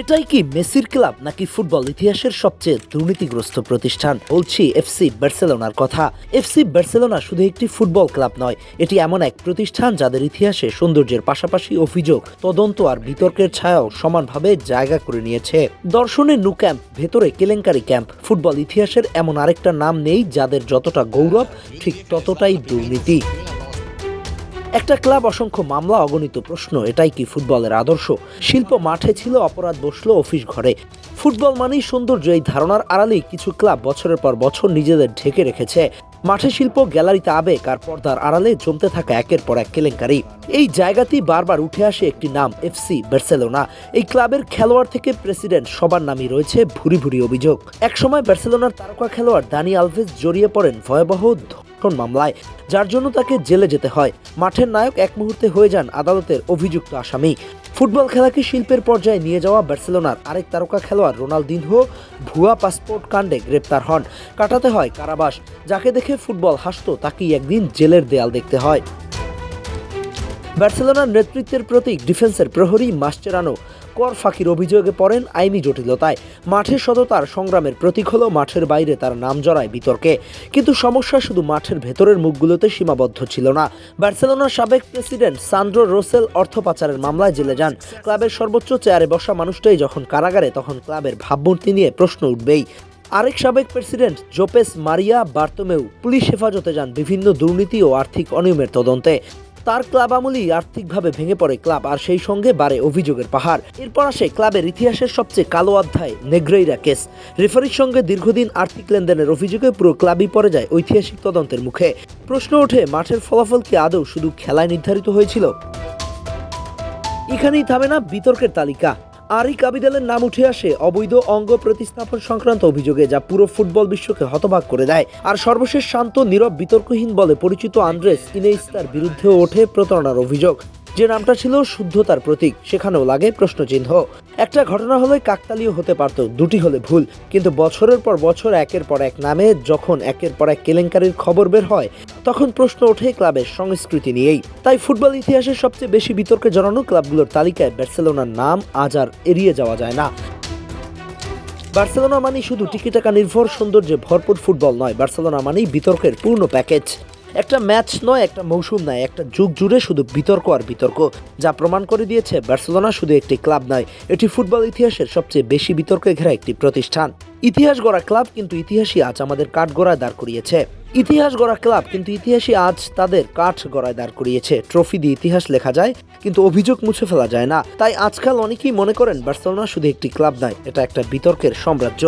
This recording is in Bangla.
এটাই কি মেসির ক্লাব নাকি ফুটবল ইতিহাসের সবচেয়ে দুর্নীতিগ্রস্ত প্রতিষ্ঠান? বলছি, এফসি বার্সেলোনার কথা। এফসি বার্সেলোনা শুধু একটি ফুটবল ক্লাব নয়, এটি এমন এক প্রতিষ্ঠান যাদের ইতিহাসে সৌন্দর্যের পাশাপাশি অভিযোগ, তদন্ত আর বিতর্কের ছায়াও সমানভাবে জায়গা করে নিয়েছে। দর্শনের নু ক্যাম্প, ভেতরে কেলেঙ্কারি ক্যাম্প। ফুটবল ইতিহাসের এমন আরেকটা নাম নেই যাদের যতটা গৌরব, ঠিক ততটাই দুর্নীতি। একটা ক্লাব অসংখ্য মামলা, অগণিত প্রশ্ন, এটাই কি ফুটবলের আদর্শ? শিল্প মাঠে ছিল, অপরাধ বসল, অফিস ঘরে। ফুটবল মানেই সৌন্দর্য, এই ধারণার আড়ালেই কিছু ক্লাব বছরের পর বছর নিজেদের ঢেকে রেখেছে। মাঠে শিল্প, গ্যালারিতে আবেগ আর পর্দার আড়ালে জমতে থাকা একের পর এক কেলেঙ্কারি। এই জায়গাতেই বারবার উঠে আসে একটি নাম, এফসি বার্সেলোনা। এই ক্লাবের খেলোয়াড় থেকে প্রেসিডেন্ট, সবার নামই রয়েছে ভুরি ভুরি অভিযোগ। একসময় বার্সেলোনার তারকা খেলোয়াড় দানি আলভেজ জড়িয়ে পড়েন ভয়াবহ ধর্ষণ মামলায়, যার জন্য তাকে জেলে যেতে হয়। মাঠের নায়ক এক মুহূর্তে হয়ে যান আদালতের অভিযুক্ত আসামি। ফুটবল খেলাকে শিল্পের পর্যায়ে নিয়ে যাওয়া বার্সেলোনার আরেক তারকা খেলোয়াড় রোনালদিনহো ভুয়া পাসপোর্ট কাণ্ডে গ্রেপ্তার হন। কাটাতে হয় কারাবাস, যাকে দেখে ফুটবল হাসত তাকেই একদিন জেলের দেয়াল দেখতে হয়। বার্সেলোনার নেতৃত্বের প্রতীক ডিফেন্সের প্রহরী মাস্টেরানো কর ফাঁকির অভিযোগে পড়েন আইনি জটিলতায়। মাঠের সততার সংগ্রামের প্রতীক হলো, মাঠের বাইরে তার নাম জড়ায় বিতর্কে। কিন্তু সমস্যা শুধু মাঠের ভেতরের মুখগুলোতে সীমাবদ্ধ ছিল না। বার্সেলোনার সাবেক প্রেসিডেন্ট সান্ড্রো রোসেল অর্থ পাচারের মামলায় জেলে যান। ক্লাবের সর্বোচ্চ চেয়ারে বসা মানুষটাই যখন কারাগারে, তখন ক্লাবের ভাবমূর্তি নিয়ে প্রশ্ন উঠবেই। আরেক সাবেক president Josep Maria Bartomeu police হেফাজতে যান বিভিন্ন দুর্নীতি ও আর্থিক অনিয়মের তদন্তে। তার ক্লাব আমলেই আর্থিকভাবে ভেঙে পড়ে ক্লাব, আর সেই সঙ্গে বাড়ে অভিযোগের পাহাড়। এরপর আসে ক্লাবের ইতিহাসের সবচেয়ে কালো অধ্যায়, নেগ্রেইরা কেস। রেফারির সঙ্গে দীর্ঘদিন আর্থিক লেনদেনের অভিযোগে পুরো ক্লাবই পড়ে যায় ঐতিহাসিক তদন্তের মুখে। প্রশ্ন ওঠে, মাঠের ফলাফল কি আদৌ শুধু খেলায় নির্ধারিত হয়েছিল? এখানেই থামে না বিতর্কের তালিকা। আরিক আবিদালের নাম উঠে আসে অবৈধ অঙ্গ প্রতিস্থাপন সংক্রান্ত অভিযোগে, যা পুরো ফুটবল বিশ্বকে হতবাক করে দেয়। আর সর্বশেষ শান্ত, নীরব, বিতর্কহীন বলে পরিচিত আন্দ্রেস ইনেইস্তার বিরুদ্ধে ওঠে প্রতারণার অভিযোগ। যে নামটা ছিল শুদ্ধতার প্রতীক, সেখানেও লাগে প্রশ্নচিহ্ন। একটা ঘটনা হলে কাকতালীয় হতে পারত, দুটি হলে ভুল। কিন্তু বছরের পর বছর, একের পর এক নামে, যখন একের পর এক কেলেঙ্কারির খবর বের হয়, তখন প্রশ্ন ওঠে ক্লাবের সংস্কৃতি নিয়েই। তাই ফুটবল ইতিহাসের সবচেয়ে বেশি বিতর্কে জড়ানো ক্লাবগুলোর তালিকায় বার্সেলোনার নাম আজ আর এড়িয়ে যাওয়া যায় না। বার্সেলোনা মানেই শুধু টিকি টাকা নির্ভর সৌন্দর্যে ভরপুর ফুটবল নয়, বার্সেলোনা মানেই বিতর্কের পূর্ণ প্যাকেজ। একটা ম্যাচ নয়, একটা মৌসুম নয়, একটা যুগ জুড়ে শুধু বিতর্ক আর বিতর্ক, যা প্রমাণ করে দিয়েছে বার্সেলোনা শুধু একটি ক্লাব নয়, এটি ফুটবল ইতিহাসের সবচেয়ে বেশি বিতর্কে ঘেরা একটি প্রতিষ্ঠান। ইতিহাস গড়া ক্লাব কিন্তু ইতিহাসই আজ আমাদের কাঠ গড়ায় দাঁড় করিয়েছে। ইতিহাস গড়া ক্লাব কিন্তু ইতিহাসই আজ তাদের কাঠ গড়ায় দাঁড় করিয়েছে। ট্রফি দিয়ে ইতিহাস লেখা যায়, কিন্তু অভিযোগ মুছে ফেলা যায় না। তাই আজকাল অনেকেই মনে করেন বার্সেলোনা শুধু একটি ক্লাব নয়, এটা একটা বিতর্কের সাম্রাজ্য।